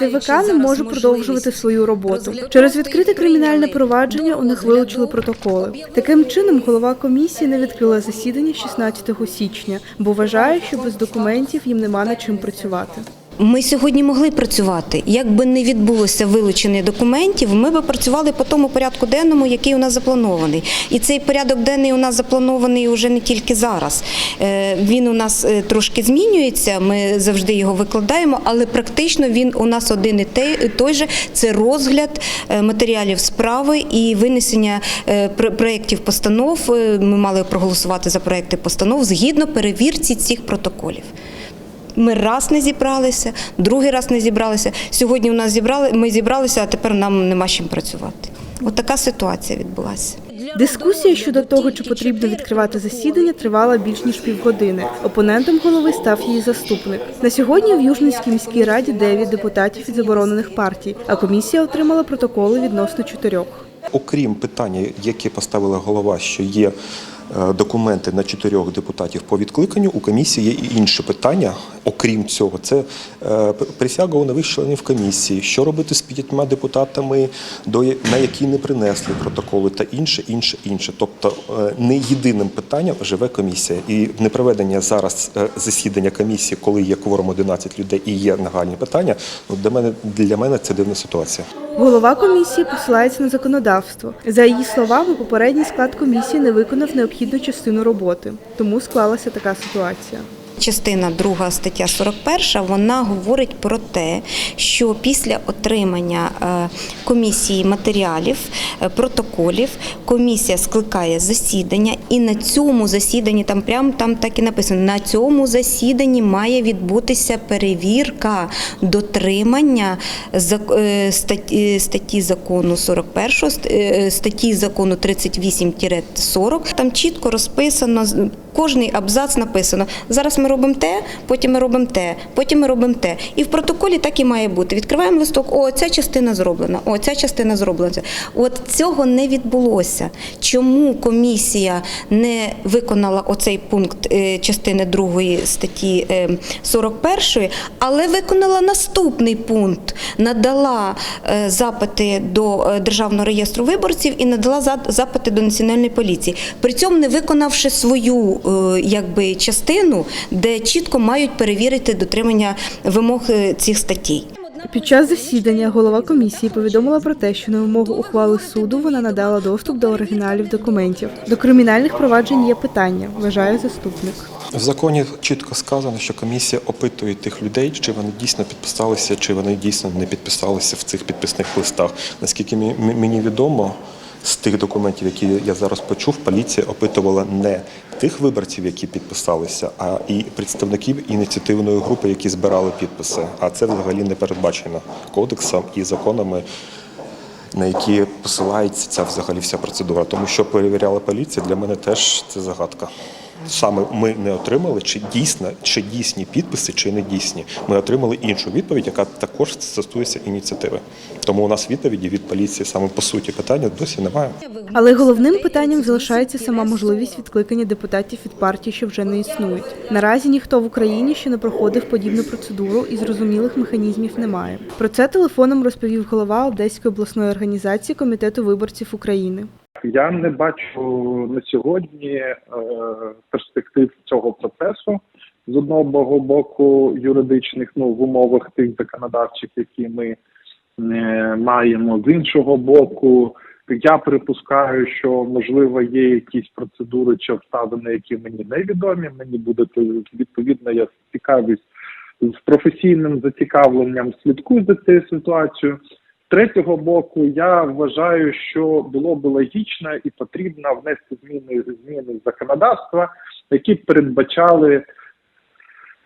ТВК не може продовжувати свою роботу. Через відкрите кримінальне провадження у них вилучили протоколи. Таким чином, голова комісії не відкрила засідання 16 січня, бо вважає, що без документів їм нема над чим працювати. Ми сьогодні могли працювати. Якби не відбулося вилучення документів, ми би працювали по тому порядку денному, який у нас запланований. І цей порядок денний у нас запланований вже не тільки зараз. Е, Він у нас е, трошки змінюється. Ми завжди його викладаємо, але практично він у нас один і той же. Це розгляд е, матеріалів справи і винесення проєктів постанов. Ми мали проголосувати за проєкти постанов згідно перевірці цих протоколів. Ми раз не зібралися, другий раз не зібралися. Сьогодні у нас зібрали, ми зібралися, а тепер нам нема з чим працювати. От така ситуація відбулася. Дискусія щодо того, чи потрібно відкривати засідання, тривала більш ніж півгодини. Опонентом голови став її заступник. На сьогодні в Южницькій міській раді 9 депутатів від заборонених партій, а комісія отримала протоколи відносно чотирьох. Окрім питання, яке поставила голова, що є документи на чотирьох депутатів по відкликанню, у комісії є і інше питання. Окрім цього, це е, присяга у нових членів комісії, що робити з п'ятьма депутатами, на які не принесли протоколи, та інше, інше, інше. Тобто е, не єдиним питанням живе комісія. І непроведення зараз е, засідання комісії, коли є кворум 11 людей і є нагальні питання, ну для мене для мене це дивна ситуація. Голова комісії посилається на законодавство. За її словами, попередній склад комісії не виконав необхідну частину роботи, тому склалася така ситуація. Частина 2 стаття 41, вона говорить про те, що після отримання е, комісії матеріалів, е, протоколів, комісія скликає засідання, і на цьому засіданні, там прямо там так і написано, на цьому засіданні має відбутися перевірка дотримання е, статті, закону 41, е, статті закону 38-40. Там чітко розписано кожний абзац написано. Зараз ми робимо те, потім ми робимо те, потім ми робимо те. І в протоколі так і має бути. Відкриваємо листок, о, ця частина зроблена, о, ця частина зроблена. От цього не відбулося. Чому комісія не виконала оцей пункт е, частини 2 статті е, 41, але виконала наступний пункт, надала е, запити до е, Державного реєстру виборців і надала за- запити до національної поліції. При цьому не виконавши свою е, якби частину, де чітко мають перевірити дотримання вимог е, цих статей. Під час засідання голова комісії повідомила про те, що на вимогу ухвали суду вона надала доступ до оригіналів документів. До кримінальних проваджень є питання, вважає заступник. В законі чітко сказано, що комісія опитує тих людей, чи вони дійсно підписалися, чи вони дійсно не підписалися в цих підписних листах. Наскільки мені відомо, з тих документів, які я зараз почув, поліція опитувала не тих виборців, які підписалися, а і представників ініціативної групи, які збирали підписи. А це взагалі не передбачено кодексом і законами. На які посилається ця взагалі вся процедура, тому що перевіряла поліція, для мене теж це загадка. Саме ми не отримали, чи дійсно, чи дійсні підписи, чи не дійсні. Ми отримали іншу відповідь, яка також стосується ініціативи. Тому у нас відповіді від поліції саме по суті питання досі немає. Але головним питанням залишається сама можливість відкликання депутатів від партій, що вже не існують. Наразі ніхто в Україні ще не проходив подібну процедуру і зрозумілих механізмів немає. Про це телефоном розповів голова Одеської обласної організації комітету виборців України. Я не бачу на сьогодні е, перспектив цього процесу з одного боку юридичних, ну в умовах тих законодавчих, які ми е, маємо, з іншого боку. Я припускаю, що можливо є якісь процедури чи обставини, які мені невідомі. Мені буде відповідно, я цікавлюсь з професійним зацікавленням слідкую за цією ситуацією. Третього боку, я вважаю, що було б логічно і потрібно внести зміни зміни законодавства, які передбачали,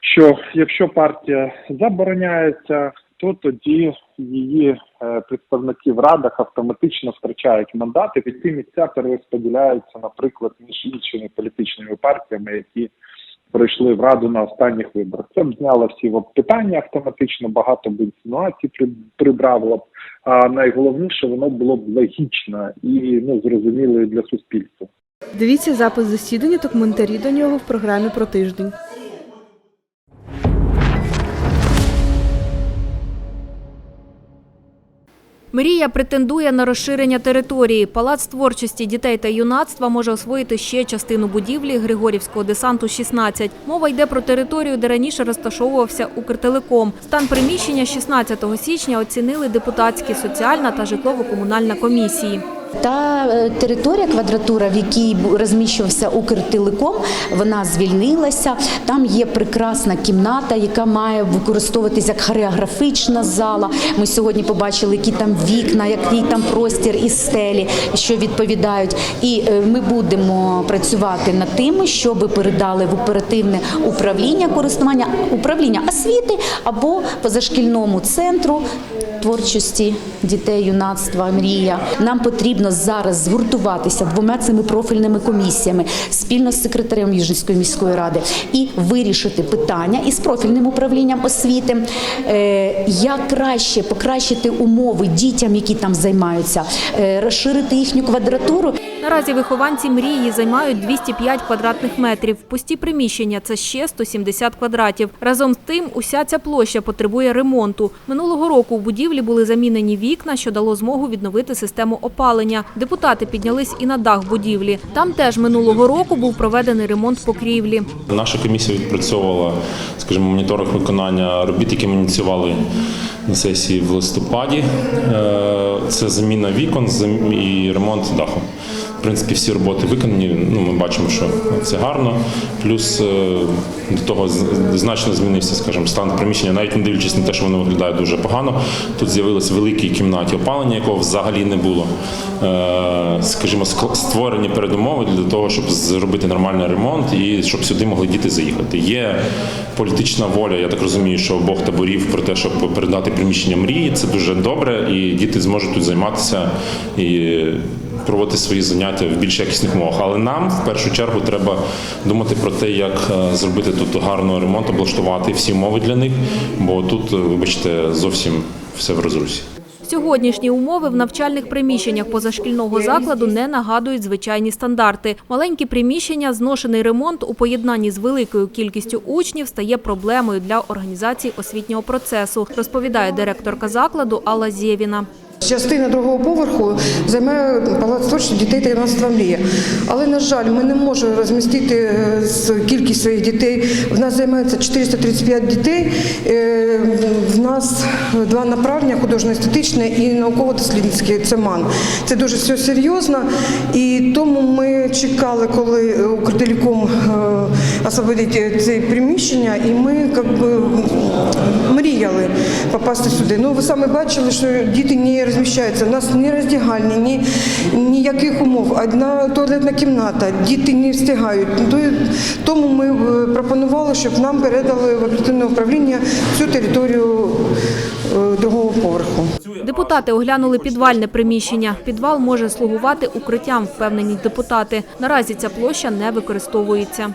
що якщо партія забороняється, то тоді її е, представники в радах автоматично втрачають мандати, і ці місця перерозподіляються, наприклад, між іншими політичними партіями, які пройшли в раду на останніх виборах. Це б зняло всі питання автоматично, багато б інсинуацій прибрало б. А найголовніше, воно було б логічно і ну зрозуміло для суспільства. Дивіться запис засідання та коментарі до нього в програмі про тиждень. Мрія претендує на розширення території. Палац творчості дітей та юнацтва може освоїти ще частину будівлі Григорівського десанту 16. Мова йде про територію, де раніше розташовувався Укртелеком. Стан приміщення 16 січня оцінили депутатські, соціальна та житлово-комунальна комісії. Та е, територія квадратура, в якій розміщувався Укртелеком, вона звільнилася. Там є прекрасна кімната, яка має використовуватися як хореографічна зала. Ми сьогодні побачили, які там вікна, який там простір і стелі, що відповідають. І е, ми будемо працювати над тим, щоб передали в оперативне управління користування управління освіти або позашкільному центру творчості дітей, юнацтва, мрія. Нам потрібно зараз згуртуватися двома цими профільними комісіями спільно з секретарем Южницької міської ради і вирішити питання із профільним управлінням освіти, е, як краще покращити умови дітям, які там займаються, е, розширити їхню квадратуру. Наразі вихованці мрії займають 205 квадратних метрів. Пусті приміщення – це ще 170 квадратів. Разом з тим, уся ця площа потребує ремонту. Минулого року у будівлі були замінені вікна, що дало змогу відновити систему опалення. Депутати піднялись і на дах будівлі. Там теж минулого року був проведений ремонт покрівлі. Наша комісія відпрацьовувала, скажімо, моніторинг виконання робіт, які ми ініціювали на сесії в листопаді. Е, Це заміна вікон і ремонт даху. В принципі, всі роботи виконані. Ну, ми бачимо, що це гарно. Плюс е, до того значно змінився, скажімо, стан приміщення, навіть не дивлячись на те, що воно виглядає дуже погано. Тут з'явилися великі кімнаті опалення, якого взагалі не було. Е, Скажімо, створені передумови для того, щоб зробити нормальний ремонт і щоб сюди могли діти заїхати. Є політична воля, я так розумію, що обох таборів про те, щоб передати приміщення мрії. Це дуже добре, і діти зможуть тут займатися і проводити свої заняття в більш якісних умовах. Але нам в першу чергу треба думати про те, як е, зробити тут гарно ремонт, облаштувати всі умови для них, бо тут, е, вибачте, зовсім все в розрусі. Сьогоднішні умови в навчальних приміщеннях позашкільного закладу не нагадують звичайні стандарти. Маленькі приміщення, зношений ремонт у поєднанні з великою кількістю учнів стає проблемою для організації освітнього процесу, розповідає директорка закладу Алла Зєвіна. Частина другого поверху займає палац творчості дітей та мрія. Але, на жаль, ми не можемо розмістити е, кількість своїх дітей. В нас займається 435 дітей. Е, В нас два направлення художньо-естетичне і науково-дослідницьке. Це МАН. Це дуже все серйозно. І тому ми чекали, коли Укртелеком е, освободить це приміщення, і ми як би, мріяли попасти сюди. Ну, ви самі бачили, що діти не розміщаються. У нас ні роздягальні, ні ніяких умов. Одна туалетна кімната, діти не встигають. Тому ми е, пропонували, щоб нам передали в оперативне управління всю територію е, другого поверху. Депутати оглянули підвальне приміщення. Підвал може слугувати укриттям, впевнені депутати. Наразі ця площа не використовується.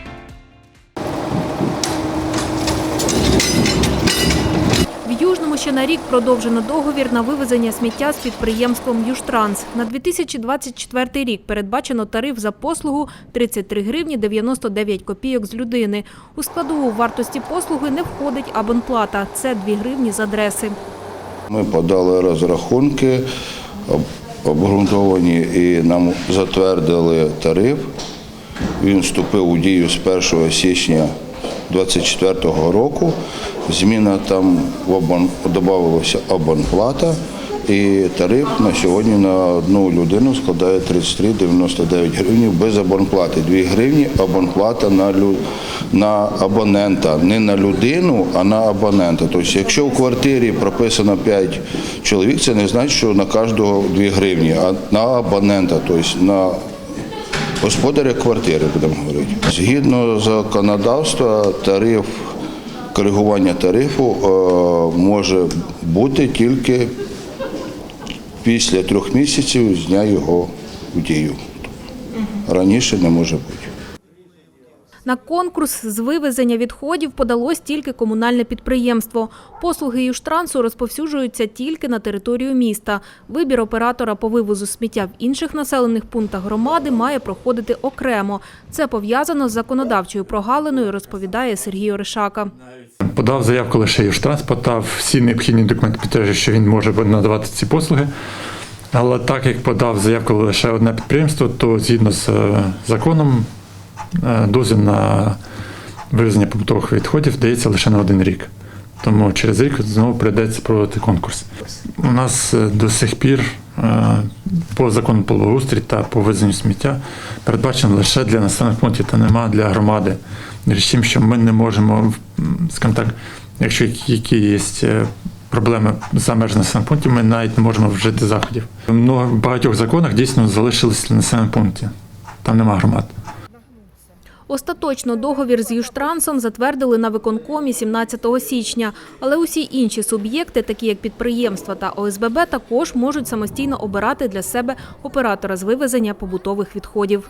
Южному ще на рік продовжено договір на вивезення сміття з підприємством «Южтранс». На 2024 рік передбачено тариф за послугу 33 гривні 99 копійок з людини. У складову вартості послуги не входить абонплата – це 2 гривні з адреси. Ми подали розрахунки обґрунтовані і нам затвердили тариф. Він вступив у дію з 1 січня 2024 року. Зміна там в абон... додавалася абонплата. І тариф на сьогодні на одну людину складає 33,99 гривень без абонплати. 2 гривні абонплата на, лю... на абонента. Не на людину, а на абонента. Тобто, якщо в квартирі прописано 5 чоловік, це не значить, що на кожного 2 гривні, а на абонента, тобто на господаря квартири, будемо говорити. Згідно законодавства, тариф, коригування тарифу е, може бути тільки після трьох місяців з дня його в дію. Раніше не може бути. На конкурс з вивезення відходів подалось тільки комунальне підприємство. Послуги Южтрансу розповсюджуються тільки на територію міста. Вибір оператора по вивозу сміття в інших населених пунктах громади має проходити окремо. Це пов'язано з законодавчою прогалиною, розповідає Сергій Оришака. Подав заявку лише Южтранс, подав всі необхідні документи, підтверджує, що він може надавати ці послуги. Але так як подав заявку лише одне підприємство, то згідно з е, законом дозвіл на вивезення побутових відходів дається лише на один рік. Тому через рік знову прийдеться проводити конкурс. У нас е, до сих пір е, по закону про благоустрій та по вивезенню сміття передбачено лише для населених пунктів та нема для громади. Річ що ми не можемо, скажімо так, якщо які- є е, проблеми за межами населених пунктів, ми навіть не можемо вжити заходів. В багатьох законах дійсно залишились для населених пунктів. Там нема громад. Остаточно договір з Южтрансом затвердили на виконкомі 17 січня, але усі інші суб'єкти, такі як підприємства та ОСББ, також можуть самостійно обирати для себе оператора з вивезення побутових відходів.